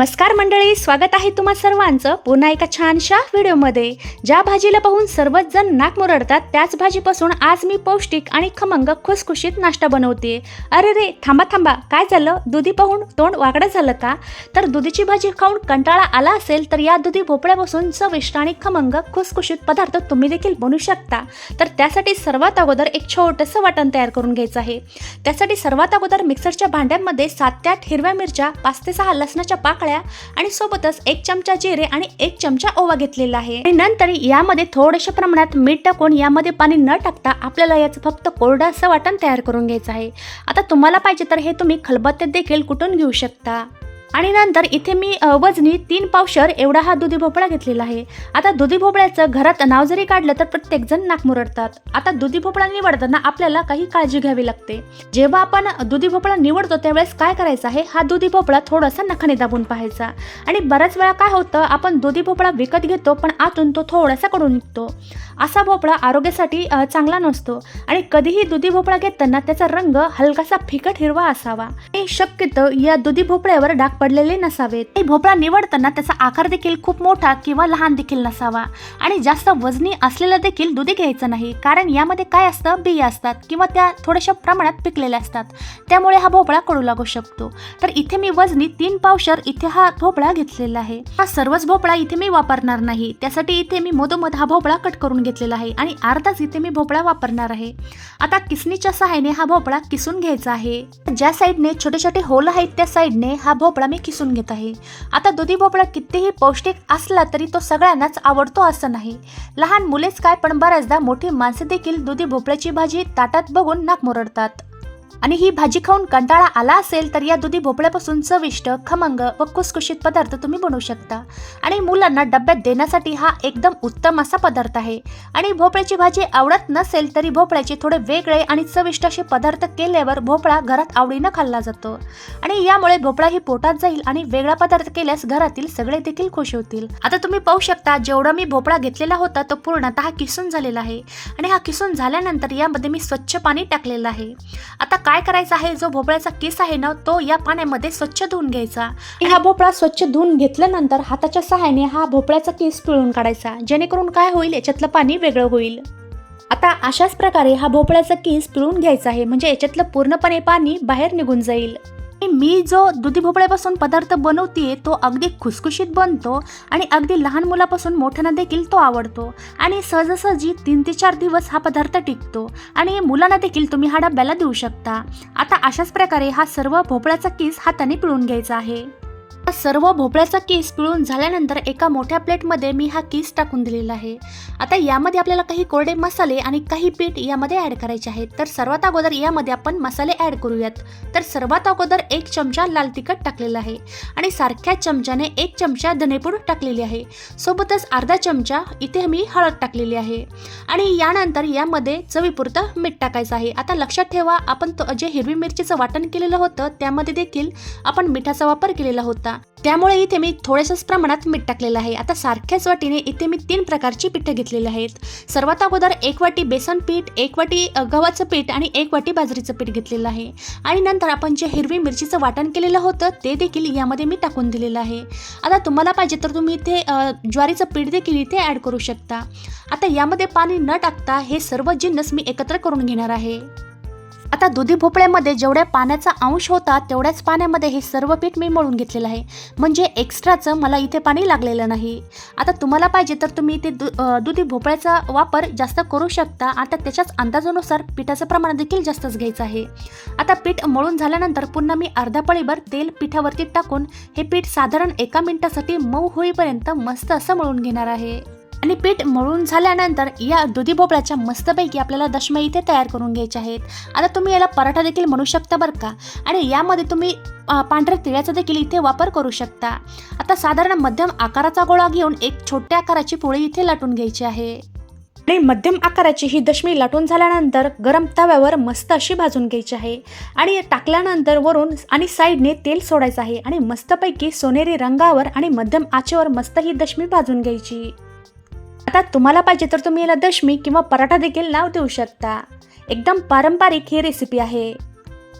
नमस्कार मंडळी स्वागत आहे तुम्हा सर्वांचं पुन्हा एका छानशा व्हिडिओमध्ये. ज्या भाजीला पाहून सर्वच जण नाक मुरडतात त्याच भाजीपासून आज मी पौष्टिक आणि खमंग खुसखुशीत नाश्ता बनवते अरे रे थांबा थांबा काय झालं? दुधी पाहून तोंड वाकडं झालं का? तर दुधीची भाजी खाऊन कंटाळा आला असेल तर या दुधी भोपळ्यापासून चविष्ट आणि खमंग खुसखुशीत पदार्थ तुम्ही देखील बनवू शकता. तर त्यासाठी सर्वात अगोदर एक छोटंसं वाटण तयार करून घ्यायचं आहे. त्यासाठी सर्वात अगोदर मिक्सरच्या भांड्यामध्ये सात ते आठ हिरव्या मिरच्या पाच ते सहा लसणाच्या पाकळ्या आणि सोबतच एक चमचा जिरे आणि एक चमचा ओवा घेतलेला आहे. आणि नंतर यामध्ये थोड्याशा प्रमाणात मीठ टाकून यामध्ये पाणी न टाकता आपल्याला याचं फक्त कोरडं असं वाटण तयार करून घ्यायचं आहे. आता तुम्हाला पाहिजे तर हे तुम्ही खलबत्त्यात देखील कुटून घेऊ शकता. आणि नंतर इथे मी वजनी तीन पावशर एवढा हा दुधी भोपळा घेतलेला आहे. आता दुधी भोपळ्याचं घरात नाव जरी काढलं तर प्रत्येकजण नाक मुरडतात. आता दुधी भोपळा निवडताना आपल्याला काही काळजी घ्यावी लागते. जेव्हा आपण दुधी भोपळा निवडतो त्यावेळेस काय करायचं आहे? हा दुधी भोपळा थोडासा नखाने दाबून पाहायचा. आणि बऱ्याच वेळा काय होतं आपण दुधी भोपळा विकत घेतो पण आतून तो थोडासा कडून निघतो. असा भोपळा आरोग्यासाठी चांगला नसतो. आणि कधीही दुधी भोपळा घेताना त्याचा रंग हलकासा फिकट हिरवा असावा. हे शक्यतो या दुधी भोपळ्यावर डाग पडलेले नसावेत. हे भोपळा निवडताना त्याचा आकार देखील खूप मोठा किंवा लहान देखील नसावा. आणि जास्त वजनी असलेलं देखील दुधी घ्यायचं नाही. कारण यामध्ये काय असतं? बिया असतात किंवा त्या थोड्याशा प्रमाणात पिकलेल्या असतात. त्यामुळे हा भोपळा कडू लागू शकतो. तर इथे मी वजनी तीन पावशर इथे हा भोपळा घेतलेला आहे. हा सर्वच भोपळा इथे मी वापरणार नाही. त्यासाठी इथे मी मधोमध हा भोपळा कट करून घेतलेला आहे. आणि अर्धाच इथे मी भोपळा वापरणार आहे. आता किसणीच्या सहाय्याने हा भोपळा किसून घ्यायचा आहे. ज्या साईडने छोटे छोटे होल आहेत त्या साईडने हा भोपळा मी किसून घेत आहे. आता दुधी भोपळा कितीही पौष्टिक असला तरी तो सगळ्यांनाच आवडतो असं नाही. लहान मुलेच काय पण बऱ्याचदा मोठी माणसं देखील दुधी भोपळ्याची भाजी ताटात बघून नाक मुरडतात. आणि ही भाजी खाऊन कंटाळा आला असेल तर या दुधी भोपळ्यापासून चविष्ट खमंग व कुसकुशीत पदार्थ तुम्ही बनवू शकता. आणि मुलांना डब्यात देण्यासाठी हा एकदम उत्तम असा पदार्थ आहे. आणि भोपळ्याची भाजी आवडत नसेल तरी भोपळ्याचे थोडे वेगळे आणि चविष्ट असे पदार्थ केल्यावर भोपळा घरात आवडीनं खाल्ला जातो. आणि यामुळे भोपळा ही पोटात जाईल आणि वेगळा पदार्थ केल्यास घरातील सगळे देखील खुश होतील. आता तुम्ही पाहू शकता जेवढा मी भोपळा घेतलेला होता तो पूर्णतः किसून झालेला आहे. आणि हा किसून झाल्यानंतर यामध्ये मी स्वच्छ पाणी टाकलेलं आहे. आता काय करायचं आहे? जो भोपळ्याचा केस आहे ना तो या पाण्यामध्ये स्वच्छ धुवून घ्यायचा. आणि हा भोपळा स्वच्छ धुवून घेतल्यानंतर हाताच्या सहाय्याने हा भोपळ्याचा केस पिळून काढायचा. जेणेकरून काय होईल? याच्यातलं पाणी वेगळं होईल. आता अशाच प्रकारे हा भोपळ्याचा केस पिळून घ्यायचा आहे. म्हणजे याच्यातलं पूर्णपणे पाणी बाहेर निघून जाईल. मी जो दुधी भोपळ्यापासून पदार्थ बनवते तो अगदी खुसखुशीत बनतो आणि अगदी लहान मुलापासून मोठ्यांना देखील तो आवडतो. आणि सहजासहजी तीन ते चार दिवस हा पदार्थ टिकतो आणि मुलांना देखील तुम्ही हा डब्याला देऊ शकता. आता अशाच प्रकारे हा सर्व भोपळ्याचा केस हाताने पिळून घ्यायचा आहे. सर्व भोपळ्याचा केस पिळून झाल्यानंतर एका मोठ्या प्लेटमध्ये मी हा केस टाकून दिलेला आहे. आता यामध्ये आपल्याला काही कोरडे मसाले आणि काही पीठ यामध्ये ॲड करायचे आहेत. तर सर्वात अगोदर यामध्ये आपण मसाले ॲड करूयात. तर सर्वात अगोदर एक चमचा लाल तिखट टाकलेला आहे आणि सारख्या चमच्याने एक चमचा धनेपूड टाकलेली आहे. सोबतच अर्धा चमचा इथे मी हळद टाकलेली आहे. आणि यानंतर यामध्ये चवीपुरतं मीठ टाकायचं आहे. आता लक्षात ठेवा आपण तो- जे हिरवी मिरचीचं वाटण केलेलं होतं त्यामध्ये देखील आपण मिठाचा वापर केलेला होता. त्यामुळे इथे मी थोड्याशाच प्रमाणात मीठ टाकलेलं आहे. आता सारख्याच वाटीने इथे मी तीन प्रकारची पिठं घेतलेली आहेत. सर्वात अगोदर एक वाटी बेसन पीठ एक वाटी गव्हाचं पीठ आणि एक वाटी बाजरीचं पीठ घेतलेलं आहे. आणि नंतर आपण जे हिरवी मिरचीचं वाटण केलेलं होतं ते देखील यामध्ये मी टाकून दिलेलं आहे. आता तुम्हाला पाहिजे तर तुम्ही इथे ज्वारीचं पीठ देखील इथे ॲड करू शकता. आता यामध्ये पाणी न टाकता हे सर्व जिन्नस मी एकत्र करून घेणार आहे. आता दुधी भोपळ्यामध्ये जेवढ्या पाण्याचा अंश होता तेवढ्याच पाण्यामध्ये हे सर्व पीठ मी मळून घेतलेलं आहे. म्हणजे एक्स्ट्राचं मला इथे पाणी लागलेलं नाही. आता तुम्हाला पाहिजे तर तुम्ही इथे दु दुधी भोपळ्याचा वापर जास्त करू शकता. आता त्याच्याच अंदाजानुसार पिठाचं प्रमाण देखील जास्तच घ्यायचं आहे. आता पीठ मळून झाल्यानंतर पुन्हा मी अर्धा पळीभर तेल पिठावरती टाकून हे पीठ साधारण एका मिनिटासाठी मऊ होईपर्यंत मस्त असं मळून घेणार आहे. आणि पीठ मळून झाल्यानंतर या दुधी भोपळ्याच्या मस्तपैकी आपल्याला दशम्या इथे तयार करून घ्यायचे आहेत. आता तुम्ही याला पराठा देखील म्हणू शकता बरं का? आणि यामध्ये तुम्ही पांढऱ्या तिळ्याचा देखील इथे वापर करू शकता. आता साधारण मध्यम आकाराचा गोळा घेऊन एक छोट्या आकाराची पोळी इथे लाटून घ्यायची आहे. आणि मध्यम आकाराची ही दशमी लाटून झाल्यानंतर गरम तव्यावर मस्त अशी भाजून घ्यायची आहे. आणि टाकल्यानंतर वरून आणि साईडने तेल सोडायचं आहे. आणि मस्तपैकी सोनेरी रंगावर आणि मध्यम आचेवर मस्त ही दशमी भाजून घ्यायची. आता तुम्हाला पाहिजे तर तुम्ही याला दशमी किंवा पराठा देखील नाव देऊ शकता. एकदम पारंपरिक ही रेसिपी आहे.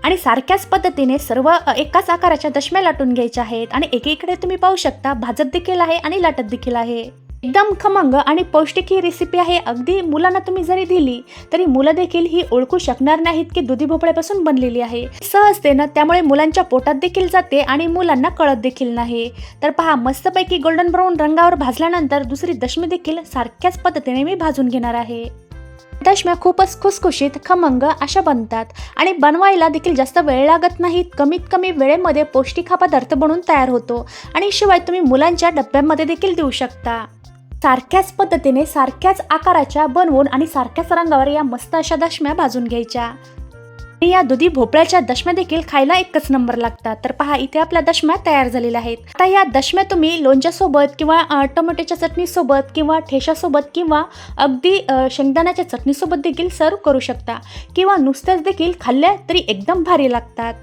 आणि सारख्याच पद्धतीने सर्व एकाच आकाराच्या दशम्या लाटून घ्यायच्या आहेत. आणि एकीकडे तुम्ही पाहू शकता भाजत देखील आहे आणि लाटत देखील आहे. एकदम खमंग आणि पौष्टिक ही रेसिपी आहे. अगदी मुलांना तुम्ही जरी दिली तरी मुलं देखील ही ओळखू शकणार नाहीत की दुधी भोपळ्यापासून बनलेली आहे. सहजतेनं त्यामुळे मुलांच्या पोटात देखील जाते आणि मुलांना कळत देखील नाही. तर पहा मस्तपैकी गोल्डन ब्राऊन रंगावर भाजल्यानंतर दुसरी दशमी देखील सारख्याच पद्धतीने मी भाजून घेणार आहे. दशम्या खूपच खुसखुशीत खमंग अशा बनतात आणि बनवायला देखील जास्त वेळ लागत नाहीत कमीत कमी वेळेमध्ये पौष्टिक हा पदार्थ बनून तयार होतो आणि शिवाय तुम्ही मुलांच्या डब्यांमध्ये देखील देऊ शकता. सारख्याच पद्धतीने सारख्याच आकाराच्या बनवून आणि सारख्याच रंगावर या मस्त अशा दशम्या भाजून घ्यायच्या. आणि या दुधी भोपळ्याच्या दशम्या देखील खायला एकच नंबर लागतात. तर पहा इथे आपल्या दशम्या तयार झालेल्या आहेत. आता या दशम्या तुम्ही लोणच्यासोबत किंवा टोमॅटोच्या चटणीसोबत किंवा ठेशासोबत किंवा अगदी शेंगदाण्याच्या चटणीसोबत देखील सर्व करू शकता. किंवा नुसत्याच देखील खाल्ल्या तरी एकदम भारी लागतात.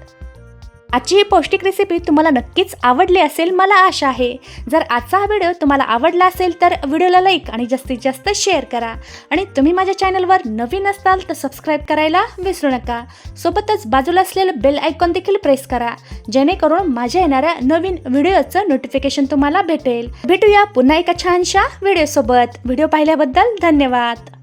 आजची ही पौष्टिक रेसिपी तुम्हाला नक्कीच आवडली असेल मला आशा आहे. जर आजचा हा व्हिडिओ तुम्हाला आवडला असेल तर व्हिडिओला लाईक आणि जास्तीत जास्त शेअर करा. आणि तुम्ही माझ्या चॅनलवर नवीन असाल तर सबस्क्राईब करायला विसरू नका. सोबतच बाजूला असलेलं बेल आयकॉन देखील प्रेस करा. जेणेकरून माझ्या येणाऱ्या नवीन व्हिडिओचं नोटिफिकेशन तुम्हाला भेटेल. भेटूया पुन्हा एका छानशा व्हिडिओसोबत व्हिडिओ पाहिल्याबद्दल धन्यवाद.